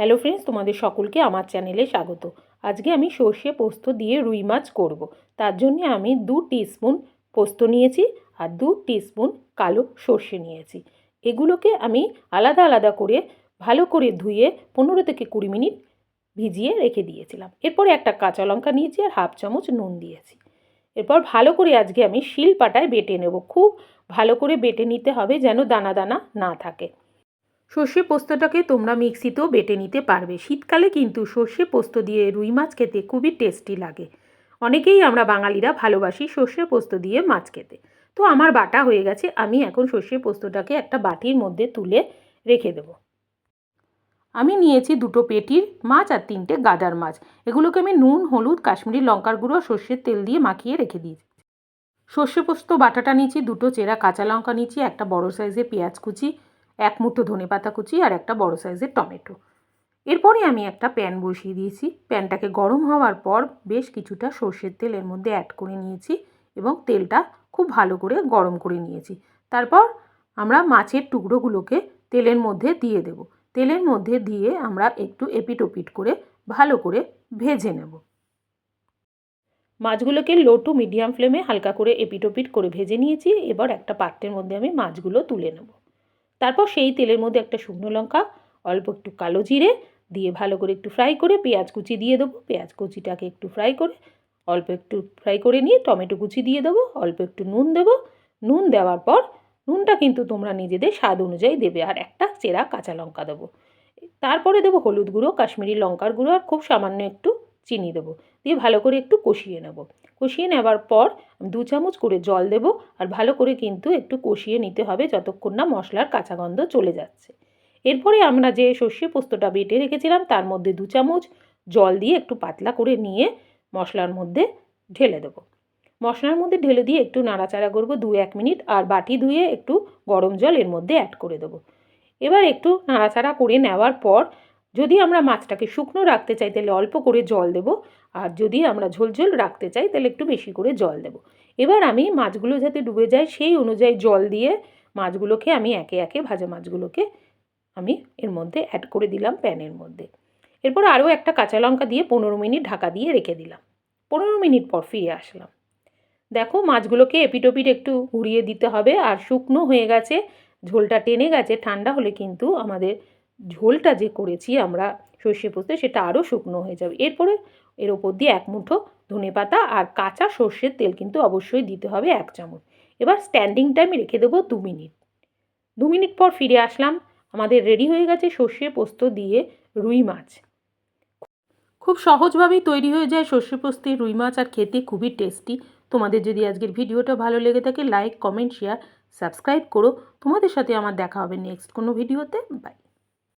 Hello friends তোমাদের সকলকে আমার চ্যানেলে স্বাগত। আজকে আমি সর্ষে পোস্ত দিয়ে রুই মাছ করব। তার জন্য আমি দু টিস্পুন পোস্ত নিয়েছি আর দু টিস্পুন কালো সর্ষে নিয়েছি। এগুলোকে আমি আলাদা আলাদা করে ভালো করে ধুয়ে পনেরো থেকে কুড়ি মিনিট ভিজিয়ে রেখে দিয়েছিলাম। এরপরে একটা কাঁচা লঙ্কা নিয়েছি আর হাফ চামচ নুন দিয়েছি। এরপর ভালো করে আজকে আমি শিল পাটায় বেটে নেব। খুব ভালো করে বেটে নিতে হবে যেন দানা দানা না থাকে। সর্ষে পোস্তটাকে তোমরা মিক্সিতেও বেটে নিতে পারবে। শীতকালে কিন্তু সর্ষে পোস্ত দিয়ে রুই মাছ খেতে খুবই টেস্টি লাগে। অনেকেই আমরা বাঙালিরা ভালোবাসি সর্ষে পোস্ত দিয়ে মাছ খেতে। তো আমার বাটা হয়ে গেছে, আমি এখন সর্ষে পোস্তটাকে একটা বাটির মধ্যে তুলে রেখে দেবো। আমি নিয়েছি দুটো পেটির মাছ আর তিনটে গাদার মাছ। এগুলোকে আমি নুন, হলুদ, কাশ্মীরি লঙ্কার গুঁড়ো, সর্ষের তেল দিয়ে মাখিয়ে রেখে দিয়েছি। সর্ষে পোস্ত বাটাটা নিয়েছি, দুটো চেরা কাঁচা লঙ্কা নিয়েছি, একটা বড় সাইজের পেঁয়াজ কুচি এক মুঠো ধনে পাতা কুচি আর একটা বড় সাইজের টমেটো। এরপরে আমি একটা প্যান বসিয়ে দিয়েছি। প্যানটাকে গরম হওয়ার পর বেশ কিছুটা সর্ষের তেল এর মধ্যে অ্যাড করে নিয়েছি এবং তেলটা খুব ভালো করে গরম করে নিয়েছি। তারপর আমরা মাছের টুকরোগুলোকে তেলের মধ্যে দিয়ে দেব। তেলের মধ্যে দিয়ে আমরা একটু এপিট ওপিট করে ভালো করে ভেজে নেব। মাছগুলোকে লো টু মিডিয়াম ফ্লেমে হালকা করে এপিট ওপিট করে ভেজে নিয়েছি। এবার একটা পাত্রের মধ্যে আমি মাছগুলো তুলে নেব। তারপর সেই তেলের মধ্যে একটা শুকনো লঙ্কা, অল্প একটু কালো জিরে দিয়ে ভালো করে একটু ফ্রাই করে পেঁয়াজ কুচি দিয়ে দেবো। পেঁয়াজ কুচিটাকে একটু ফ্রাই করে অল্প একটু ফ্রাই করে নিয়ে টমেটো কুচি দিয়ে দেবো, অল্প একটু নুন দেবো। নুন দেওয়ার পর নুনটা কিন্তু তোমরা নিজেদের স্বাদ অনুযায়ী দেবে আর একটা চেরা কাঁচা লঙ্কা দেবো। তারপরে দেবো হলুদ গুঁড়ো, কাশ্মীরি লঙ্কার গুঁড়ো আর খুব সামান্য একটু চিনি দেবো। দিয়ে ভালো করে একটু কষিয়ে নেব। কষিয়ে নেবার পর দু চামচ করে জল দেব আর ভালো করে কিন্তু একটু কষিয়ে নিতে হবে যতক্ষণ না মশলার কাঁচা গন্ধ চলে যাচ্ছে। এরপরে আমরা যে সর্ষে পোস্তটা বেটে রেখেছিলাম তার মধ্যে দু চামচ জল দিয়ে একটু পাতলা করে নিয়ে মশলার মধ্যে ঢেলে দেবো। মশলার মধ্যে ঢেলে দিয়ে একটু নাড়াচাড়া করব দু এক মিনিট আর বাটি ধুয়ে একটু গরম জল এর মধ্যে অ্যাড করে দেবো। এবার একটু নাড়াচাড়া করে নেওয়ার পর যদি আমরা মাছটাকে শুকনো রাখতে চাই, তাহলে অল্প করে জল দেব। আর যদি আমরা ঝোলঝোল রাখতে চাই, তাহলে একটু বেশি করে জল দেব। এবার আমি মাছগুলো যাতে ডুবে যায়, সেই অনুযায়ী জল দিয়ে মাছগুলোকে আমি একে একে, ভাজা মাছগুলোকে আমি এর মধ্যে অ্যাড করে দিলাম প্যানের মধ্যে। এরপর আরও একটা কাঁচা লঙ্কা দিয়ে পনেরো মিনিট ঢাকা দিয়ে রেখে দিলাম। পনেরো মিনিট পর ফিরে আসলাম। দেখো, মাছগুলোকে এপিটোপিট একটু উড়িয়ে দিতে হবে। আর শুকনো হয়ে গেছে, ঝোলটা টেনে গেছে, ঠান্ডা হলে কিন্তু আমাদের ঝোলটা যে করেছি আমরা সর্ষে পোস্তে, সেটা আরও শুকনো হয়ে যাবে। এরপরে এর ওপর দিয়ে এক মুঠো ধনে পাতা আর কাঁচা সর্ষের তেল কিন্তু অবশ্যই দিতে হবে এক চামচ। এবার স্ট্যান্ডিং টাইম রেখে দেবো দু মিনিট। দু মিনিট পর ফিরে আসলাম, আমাদের রেডি হয়ে গেছে সর্ষে পোস্ত দিয়ে রুই মাছ। খুব সহজভাবেই তৈরি হয়ে যায় সর্ষে পোস্তে রুই মাছ আর খেতে, খুবই টেস্টি। তোমাদের যদি আজকের ভিডিওটা ভালো লেগে থাকে, লাইক, কমেন্ট, শেয়ার, সাবস্ক্রাইব করো। তোমাদের সাথে আমার দেখা হবে নেক্সট কোনো ভিডিওতে। বাই।